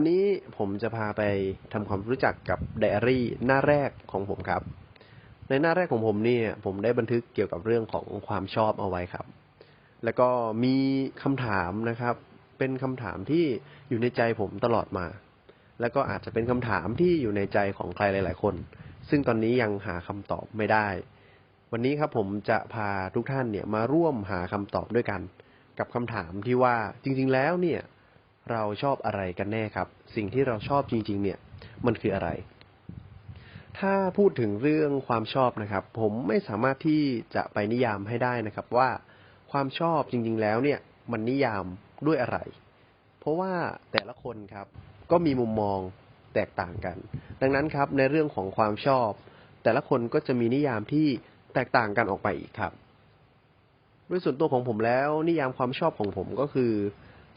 วันนี้ผมจะพาไปทำความรู้จักกับไดอารี่หน้าแรกของผมครับ ในหน้าแรกของผมเนี่ย ผมได้บันทึกเกี่ยวกับเรื่องของความชอบเอาไว้ครับ แล้วก็มีคำถามนะครับ เป็นคำถามที่อยู่ในใจผมตลอดมา แล้วก็อาจจะเป็นคำถามที่อยู่ในใจของใครหลาย ๆ คน ซึ่งตอนนี้ยังหาคำตอบไม่ได้ วันนี้ครับผมจะพาทุกท่านเนี่ยมาร่วมหาคำตอบด้วยกัน กับคำถามที่ว่าจริง ๆ แล้วเนี่ย เราชอบอะไรกันแน่ครับ สิ่งที่เราชอบจริง ๆ เนี่ย มันคืออะไร ถ้าพูดถึงเรื่องความชอบนะครับ ผมไม่สามารถที่จะไปนิยามให้ได้นะครับ ว่าความชอบจริง ๆ แล้วเนี่ย มันนิยามด้วยอะไร เพราะว่าแต่ละคนครับ ก็มีมุมมองแตกต่างกัน ดังนั้นครับในเรื่องของความชอบ แต่ละคนก็จะมีนิยามที่แตกต่างกันออกไปอีกครับด้วยส่วนตัวของผมแล้วนิยามความชอบของผมก็คือ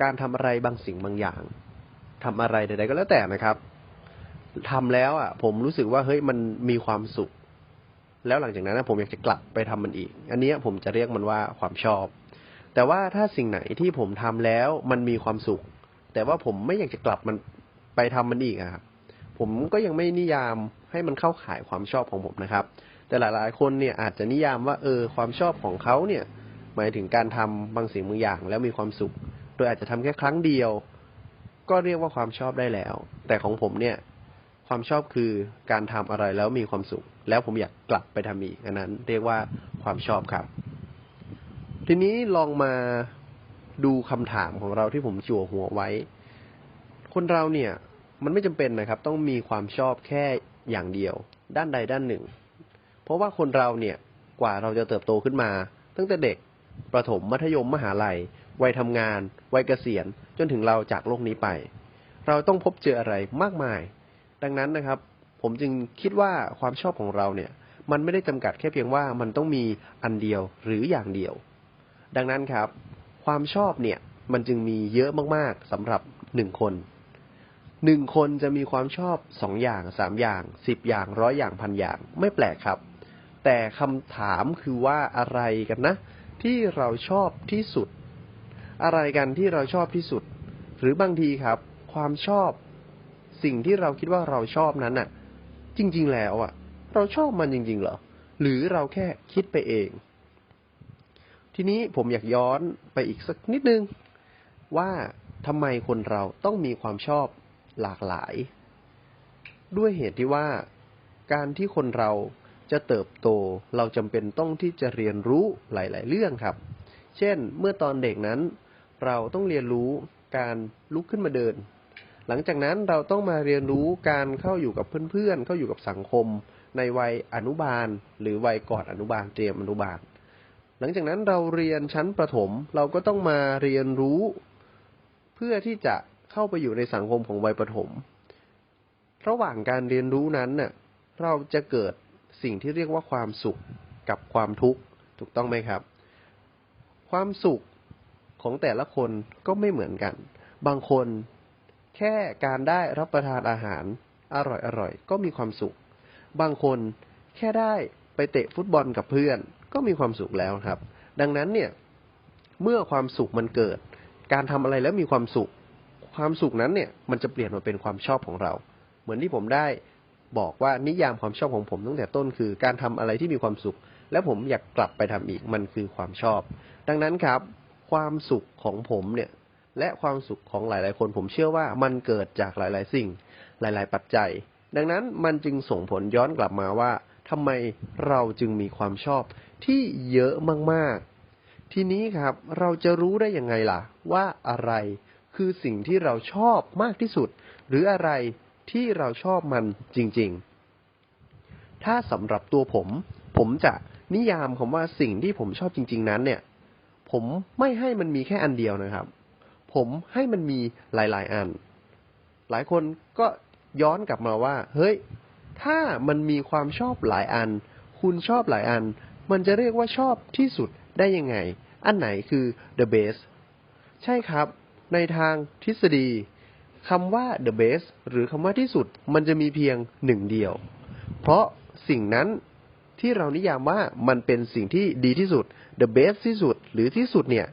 การทำอะไรบางสิ่งบางอย่างทำอะไรใดๆก็แล้วแต่นะครับทำแล้วอะ ผมรู้สึกว่าเฮ้ยมันมีความสุข แล้วหลังจากนั้นนะผมอยากจะกลับไปทำมันอีก อันเนี้ยผมจะเรียกมันว่าความชอบ แต่ว่าถ้าสิ่งไหนที่ผมทำแล้วมันมีความสุข แต่ว่าผมไม่อยากจะกลับมันไปทำมันอีกอะครับผมก็ยังไม่นิยามให้มันเข้าข่ายความชอบของผมนะครับ แต่หลายๆ คนเนี่ยอาจจะนิยามว่าเออความชอบของเขาเนี่ย หมายถึงการทำบางสิ่งบางอย่างแล้วมีความสุข ดยอาจจะทำแค่ครั้งเดียว ก็เรียกว่าความชอบได้แล้ว แต่ของผมเนี่ย ความชอบคือการทำอะไรแล้วมีความสุข แล้วผมอยากกลับไปทำอีกอันนั้น เรียกว่าความชอบครับ ทีนี้ลองมาดูคำถามของเราที่ผมจั่วหัวไว้ คนเราเนี่ย มันไม่จำเป็นนะครับ ต้องมีความชอบแค่อย่างเดียว ด้านใดด้านหนึ่ง เพราะว่าคนเราเนี่ยกว่าเราจะเติบโตขึ้นมา ตั้งแต่เด็ก ประถมมัธยมมหาลัย วัยทำงาน วัยเกษียณ จนถึงเราจากโลกนี้ไป เราต้องพบเจออะไรมากมาย ดังนั้นนะครับ ผมจึงคิดว่าความชอบของเราเนี่ย มันไม่ได้จำกัดแค่เพียงว่ามันต้องมีอันเดียวหรืออย่างเดียว ดังนั้นครับ ความชอบเนี่ยมันจึงมีเยอะมากๆสำหรับหนึ่งคนหนึ่งคนจะมีความชอบสองอย่างสามอย่างสิบอย่างร้อยอย่างพันอย่างไม่แปลกครับ แต่คำถามคือว่าอะไรกันนะ ที่เราชอบที่สุด อะไรกันที่เราชอบที่สุด หรือบางทีครับ ความชอบ สิ่งที่เราคิดว่าเราชอบนั้นน่ะ จริง ๆ แล้วอะ เราชอบมันจริง ๆ เหรอ หรือเราแค่คิดไปเอง ทีนี้ผมอยากย้อนไปอีกสักนิดนึง ว่าทำไมคนเราต้องมีความชอบหลากหลาย ด้วยเหตุที่ว่าการที่คนเรา จะเติบโต เราจำเป็นต้องที่จะเรียนรู้หลาย ๆ เรื่องครับ เช่น เมื่อตอนเด็กนั้น เราต้องเรียนรู้การลุกขึ้นมาเดิน หลังจากนั้นเราต้องมาเรียนรู้การเข้าอยู่กับเพื่อน ๆ เข้าอยู่กับสังคม ในวัยอนุบาล หรือวัยก่อนอนุบาลเตรียมอนุบาล หลังจากนั้นเราเรียนชั้นประถม เราก็ต้องมาเรียนรู้ เพื่อที่จะเข้าไปอยู่ในสังคมของวัยประถม ระหว่างการเรียนรู้นั้นน่ะเราจะเกิด สิ่งที่เรียกว่าความสุขกับความทุกข์ถูกต้องไหมครับ ความสุขของแต่ละคนก็ไม่เหมือนกัน บางคนแค่การได้รับประทานอาหารอร่อยๆก็มีความสุข บางคนแค่ได้ไปเตะฟุตบอลกับเพื่อน ก็มีความสุขแล้วครับ ดังนั้นเนี่ยเมื่อความสุขมันเกิด การทำอะไรแล้วมีความสุข ความสุขนั้นเนี่ยมันจะเปลี่ยนมาเป็นความชอบของเรา เหมือนที่ผมได้ บอกว่านิยามความชอบของผมตั้งแต่ต้นคือการทำอะไรที่มีความสุข และผมอยากกลับไปทำอีกมันคือความชอบ ดังนั้นครับ ความสุขของผมเนี่ย และความสุขของหลาย ๆ คนผมเชื่อว่ามันเกิดจากหลาย ๆ สิ่ง หลาย ๆ ปัจจัย ดังนั้นมันจึงส่งผลย้อนกลับมาว่าทำไมเราจึงมีความชอบที่เยอะมาก ๆ ทีนี้ครับเราจะรู้ได้ยังไงล่ะ ว่าอะไรคือสิ่งที่เราชอบมากที่สุด หรืออะไร ที่เราชอบมันจริง ๆ ถ้าสำหรับตัวผม ผมจะนิยามคำว่าสิ่งที่ผมชอบจริง ๆ นั้น เนี่ย ผมไม่ให้มันมีแค่อันเดียวนะครับ ผมให้มันมีหลาย ๆ อัน หลายคนก็ย้อนกลับมาว่า เฮ้ย ถ้ามันมีความชอบหลายอัน คุณชอบหลายอัน มันจะเรียกว่าชอบที่สุดได้ยังไง อันไหนคือ the best ใช่ครับ ในทางทฤษฎี คำว่า the best หรือคำว่าที่สุดมันจะมีเพียงหนึ่งเดียว เพราะสิ่งนั้นที่เรานิยามว่ามันเป็นสิ่งที่ดีที่สุด the best ที่สุดหรือที่สุดเนี่ย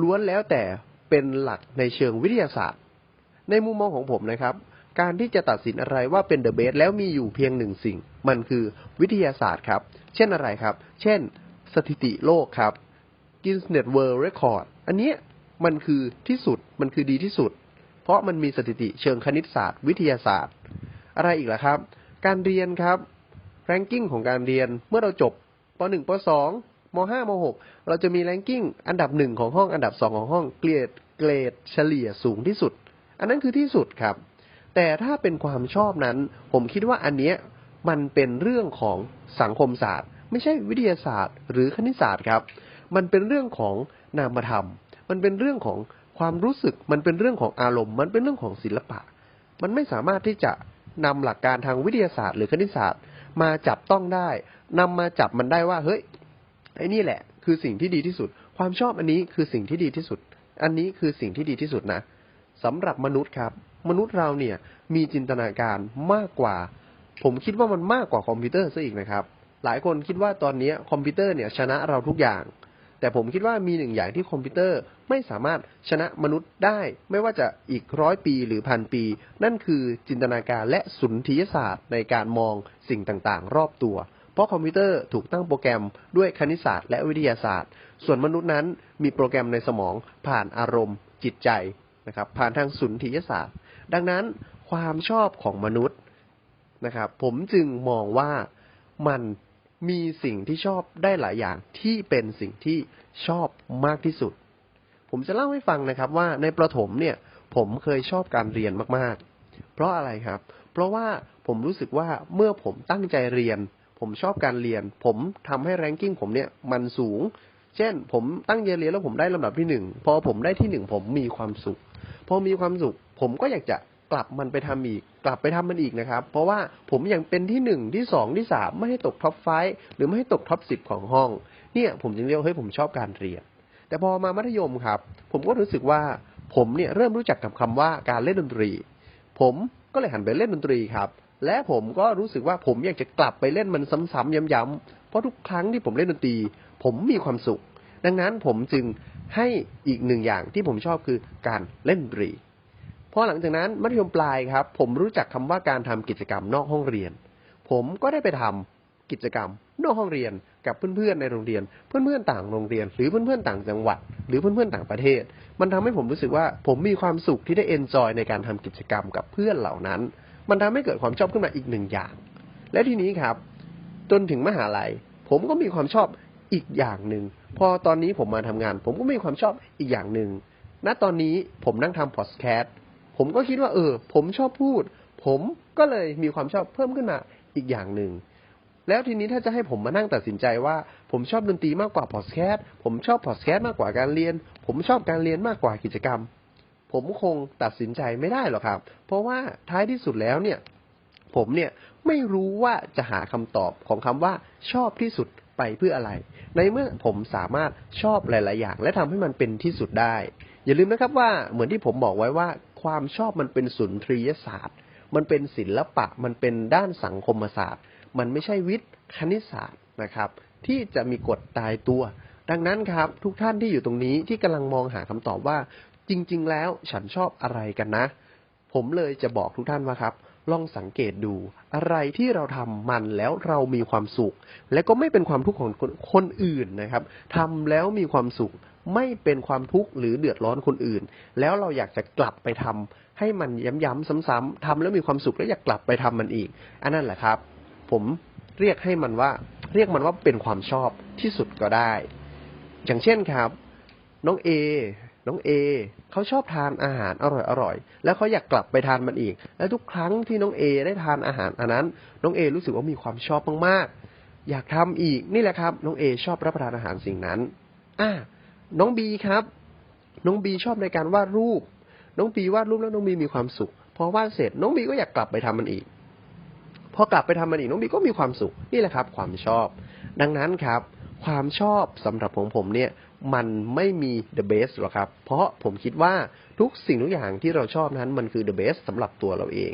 ล้วนแล้วแต่เป็นหลักในเชิงวิทยาศาสตร์ ในมุมมองของผมนะครับ การที่จะตัดสินอะไรว่าเป็นเดอะเบสแล้วมีอยู่เพียงหนึ่งสิ่ง มันคือวิทยาศาสตร์ครับ เช่นอะไรครับ เช่น สถิติโลกครับ Guinness World Record อันนี้มันคือที่สุดมันคือดีที่สุด เพราะมันมีสถิติเชิงคณิตศาสตร์ วิทยาศาสตร์ อะไรอีกล่ะครับ การเรียนครับแรงกิ้งของการเรียนเมื่อเราจบป .1 ป .2 ม .5 ม .6 เราจะมีแรงกิ้งอันดับหนึ่งของห้องอันดับสองของห้องเกรดเกรดเฉลี่ยสูงที่สุด อันนั้นคือที่สุดครับ แต่ถ้าเป็นความชอบนั้น ผมคิดว่าอันเนี้ยมันเป็นเรื่องของสังคมศาสตร์ ไม่ใช่วิทยาศาสตร์ หรือคณิตศาสตร์ครับ มันเป็นเรื่องของนามธรรม มันเป็นเรื่องของ ความรู้สึกมันเป็นเรื่องของอารมณ์ มันเป็นเรื่องของศิลปะ มันไม่สามารถที่จะนำหลักการทางวิทยาศาสตร์ หรือคณิตศาสตร์ มาจับต้องได้นำมาจับมันได้ว่า เฮ้ยไอ้นี่แหละ คือสิ่งที่ดีที่สุด ความชอบอันนี้คือสิ่งที่ดีที่สุด อันนี้คือสิ่งที่ดีที่สุดนะสำหรับมนุษย์ครับ มนุษย์เราเนี่ยมีจินตนาการมากกว่า ผมคิดว่ามันมากกว่าคอมพิวเตอร์ซะอีกนะครับ หลายคนคิดว่าตอนนี้คอมพิวเตอร์เนี่ยชนะเราทุกอย่าง แต่ผมคิดว่ามีหนึ่งอย่างที่คอมพิวเตอร์ไม่สามารถชนะมนุษย์ได้ ไม่ว่าจะอีกร้อยปีหรือพันปี นั่นคือจินตนาการและสุนทรียศาสตร์ในการมองสิ่งต่างๆ รอบตัว เพราะคอมพิวเตอร์ถูกตั้งโปรแกรมด้วยคณิตศาสตร์และวิทยาศาสตร์ ส่วนมนุษย์นั้นมีโปรแกรมในสมองผ่านอารมณ์ จิตใจนะครับผ่านทางสุนทรียศาสตร์ ดังนั้นความชอบของมนุษย์นะครับผมจึงมองว่ามัน มีสิ่งที่ชอบได้หลายอย่างที่เป็นสิ่งที่ชอบมากที่สุด ผมจะเล่าให้ฟังนะครับว่าในประถมเนี่ย ผมเคยชอบการเรียนมากๆ เพราะอะไรครับ เพราะว่าผมรู้สึกว่าเมื่อผมตั้งใจเรียน ผมชอบการเรียน ผมทำให้แรงกิ้งผมเนี่ยมันสูง เช่น ผมตั้งใจเรียนแล้วผมได้ลำดับที่หนึ่งพอผมได้ที่หนึ่งผมมีความสุข พอมีความสุข ผมก็อยากจะ กลับมันไปทำอีก กลับไปทำมันอีกนะครับ เพราะว่าผมยังเป็นที่หนึ่งที่สองที่สามไม่ให้ตกท็อปไฟหรือไม่ให้ตกท็อปสิบของห้อง เนี่ยผมจึงเรียกว่าเฮ้ยผมชอบการเรียน แต่พอมามัธยมครับ ผมก็รู้สึกว่าผมเนี่ยเริ่มรู้จักกับคำว่าการเล่นดนตรี ผมก็เลยหันไปเล่นดนตรีครับและผมก็รู้สึกว่าผมอยากจะกลับไปเล่นมันซ้ำๆย้ำๆเพราะทุกครั้งที่ผมเล่นดนตรี ผมมีความสุข ดังนั้นผมจึงให้อีกหนึ่งอย่างที่ผมชอบคือการเล่นดนตรี อหลังจากนั้นมัธยมปลายครับ ผมรู้จักคำว่าการทำกิจกรรมนอกห้องเรียน ผมก็ได้ไปทำกิจกรรม นอกห้องเรียนกับเพื่อนๆในโรงเรียน เพื่อนๆต่างโรงเรียน หรือเพื่อนๆต่างจังหวัด หรือเพื่อนๆต่างประเทศ มันทำให้ผมรู้สึกว่าผมมีความสุขที่ได้เอนจอยในการทำกิจกรรมกับเพื่อนเหล่านั้น มันทำให้เกิดความชอบขึ้นมาอีกหนึ่งอย่าง และทีนี้ครับ จนถึงมหาลัย ผมก็มีความชอบอีกอย่างหนึ่งพอตอนนี้ผมมาทำงาน ผมก็มีความชอบอีกอย่างหนึ่งณตอนนี้ผมนั่งทำพอดแคสต์ ผมก็คิดว่า เออ ผมชอบพูด ผมก็เลยมีความชอบเพิ่มขึ้นมาอีกอย่างหนึ่งแล้วทีนี้ถ้าจะให้ผมมานั่งตัดสินใจว่า ผมชอบดนตรีมากกว่าพอดแคสต์ผมชอบพอดแคสต์มากกว่าการเรียน ผมชอบการเรียนมากกว่ากิจกรรม ผมคงตัดสินใจไม่ได้หรอกครับ เพราะว่าท้ายที่สุดแล้วเนี่ย ผมเนี่ยไม่รู้ว่าจะหาคำตอบของคำว่าชอบที่สุดไปเพื่ออะไร ในเมื่อผมสามารถชอบหลาย ๆ อย่าง และทำให้มันเป็นที่สุดได้ อย่าลืมนะครับว่าเหมือนที่ผมบอกไว้ว่า ความชอบมันเป็นสุนทรียศาสตร์ มันเป็นศิลปะ มันเป็นด้านสังคมศาสตร์ มันไม่ใช่วิทย์คณิตศาสตร์นะครับ ที่จะมีกฎตายตัว ดังนั้นครับ ทุกท่านที่อยู่ตรงนี้ที่กำลังมองหาคำตอบว่า จริง ๆ แล้วฉันชอบอะไรกันนะ ผมเลยจะบอกทุกท่านว่าครับลองสังเกตดูอะไรที่เราทำมันแล้วเรามีความสุข และก็ไม่เป็นความทุกข์ของคนคนอื่นนะครับทำแล้วมีความสุข ไม่เป็นความทุกข์หรือเดือดร้อนคนอื่น แล้วเราอยากจะกลับไปทำให้มันย้ำๆซ้ำๆทำแล้วมีความสุขแล้วอยากกลับไปทำมันอีก อันนั้นแหละครับ ผมเรียกให้มันว่า เรียกมันว่าเป็นความชอบที่สุดก็ได้ อย่างเช่นครับ น้องเอน้องเอเขาชอบทานอาหารอร่อยอร่อยๆแล้วเขาอยากกลับไปทานมันอีก และทุกครั้งที่น้องเอได้ทานอาหารอันนั้น น้องเอรู้สึกว่ามีความชอบมากๆ อยากทำอีกนี่แหละครับ น้องเอชอบรับประทานอาหารสิ่งนั้นอ่า น้องบีครับ น้องบีชอบในการวาดรูป น้องบีวาดรูปแล้วน้องบีมีความสุข พอวาดเสร็จ น้องบีก็อยากกลับไปทำมันอีก พอกลับไปทำมันอีก น้องบีก็มีความสุข นี่แหละครับ ความชอบ ดังนั้นครับ ความชอบสำหรับของผมเนี่ย มันไม่มี the best หรอกครับ เพราะผมคิดว่าทุกสิ่งทุกอย่างที่เราชอบนั้น มันคือ the best สำหรับตัวเราเอง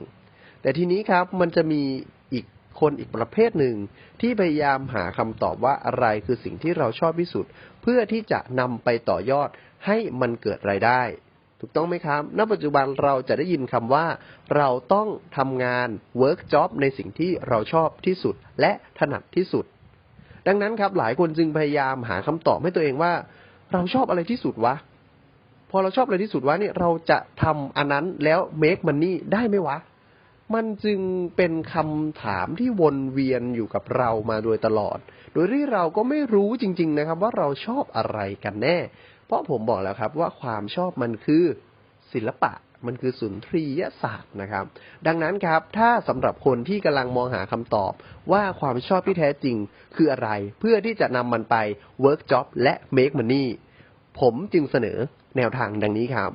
แต่ทีนี้ครับ มันจะมีอีก คนอีกประเภทหนึ่ง ที่พยายามหาคำตอบว่าอะไรคือสิ่งที่เราชอบที่สุด เพื่อที่จะนำไปต่อยอดให้มันเกิดรายได้ ถูกต้องไหมครับ ณ ปัจจุบันเราจะได้ยินคำว่า เราต้องทำงาน work job ในสิ่งที่เราชอบที่สุดและถนัดที่สุด ดังนั้นครับหลายคนจึงพยายามหาคำตอบให้ตัวเองว่า เราชอบอะไรที่สุดวะพอเราชอบอะไรที่สุดวะเนี่ยเราจะทำอันนั้นแล้ว make money ได้ไหมวะ มันจึงเป็นคำถามที่วนเวียนอยู่กับเรามาโดยตลอด โดยที่เราก็ไม่รู้จริง ๆ นะครับ ว่าเราชอบอะไรกันแน่ เพราะผมบอกแล้วครับว่าความชอบมันคือศิลปะมันคือสุนทรียศาสตร์นะครับ ดังนั้นครับ ถ้าสำหรับคนที่กำลังมองหาคำตอบ ว่าความชอบที่แท้จริงคืออะไร เพื่อที่จะนำมันไป work job และ make money ผมจึงเสนอแนวทางดังนี้ครับ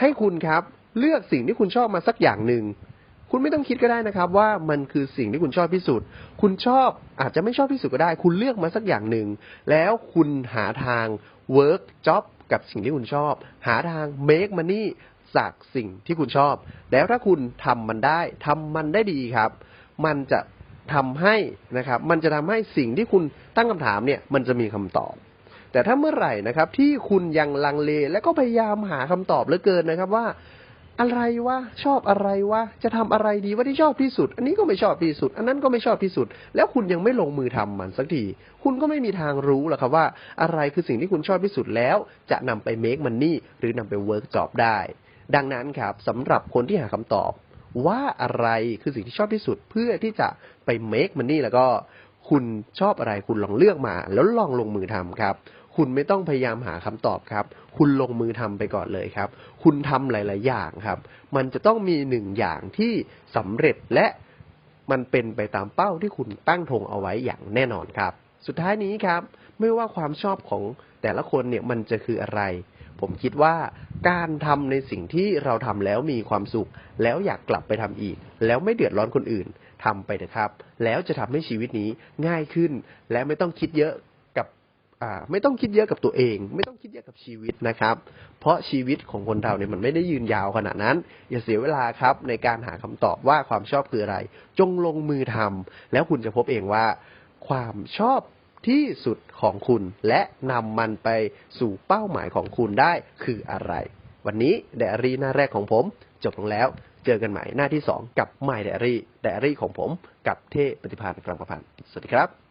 ให้คุณครับเลือกสิ่งที่คุณชอบมาสักอย่างหนึ่ง คุณไม่ต้องคิดก็ได้นะครับ ว่ามันคือสิ่งที่คุณชอบที่สุด คุณชอบอาจจะไม่ชอบที่สุดก็ได้ คุณเลือกมาสักอย่างหนึ่ง แล้วคุณหาทาง work job กับสิ่งที่คุณชอบ หาทาง make money จากสิ่งที่คุณชอบ แล้วถ้าคุณทำมันได้ทำมันได้ดีครับ มันจะทำให้นะครับ มันจะทำให้สิ่งที่คุณตั้งคำถามเนี่ย มันจะมีคำตอบ แต่ถ้าเมื่อไหร่นะครับ ที่คุณยังลังเลและก็พยายามหาคำตอบเหลือเกินนะครับว่า อะไรวะชอบอะไรวะจะทำอะไรดีว่าที่ชอบที่สุด อันนี้ก็ไม่ชอบที่สุด อันนั้นก็ไม่ชอบที่สุด แล้วคุณยังไม่ลงมือทำมันสักทีคุณก็ไม่มีทางรู้หรอกครับว่า อะไรคือสิ่งที่คุณชอบที่สุดแล้ว จะนำไป make money หรือนำไป work job ได้ ดังนั้นครับสำหรับคนที่หาคำตอบ ว่าอะไรคือสิ่งที่ชอบที่สุดเพื่อที่จะไป make money แล้วก็ คุณชอบอะไรคุณลองเลือกมา แล้วลองลงมือทำครับ คุณไม่ต้องพยายามหาคำตอบครับ คุณลงมือทำไปก่อนเลยครับ คุณทำหลาย ๆ อย่างครับ มันจะต้องมีหนึ่งอย่างที่สำเร็จและมันเป็นไปตามเป้าที่คุณตั้งธงเอาไว้อย่างแน่นอนครับ สุดท้ายนี้ครับ ไม่ว่าความชอบของแต่ละคนเนี่ยมันจะคืออะไร ผมคิดว่าการทำในสิ่งที่เราทำแล้วมีความสุข แล้วอยากกลับไปทำอีก แล้วไม่เดือดร้อนคนอื่นทำไปเถอะครับ แล้วจะทำให้ชีวิตนี้ง่ายขึ้น และไม่ต้องคิดเยอะ อ่า ไม่ต้องคิดเยอะกับตัวเอง ไม่ต้องคิดเยอะกับชีวิตนะครับ เพราะชีวิตของคนเราเนี่ยมันไม่ได้ยืนยาวขนาดนั้น อย่าเสียเวลาครับ ในการหาคำตอบว่าความชอบคืออะไร จงลงมือทำแล้วคุณจะพบเองว่า ความชอบที่สุดของคุณ และนำมันไปสู่เป้าหมายของคุณได้คืออะไร วันนี้ไดอารี่หน้าแรกของผม จบลงแล้ว เจอกันใหม่หน้าที่สองกับ My Diary ไดอารี่ของผม กับเทพปฏิภาณกลางประพันธ์สวัสดีครับ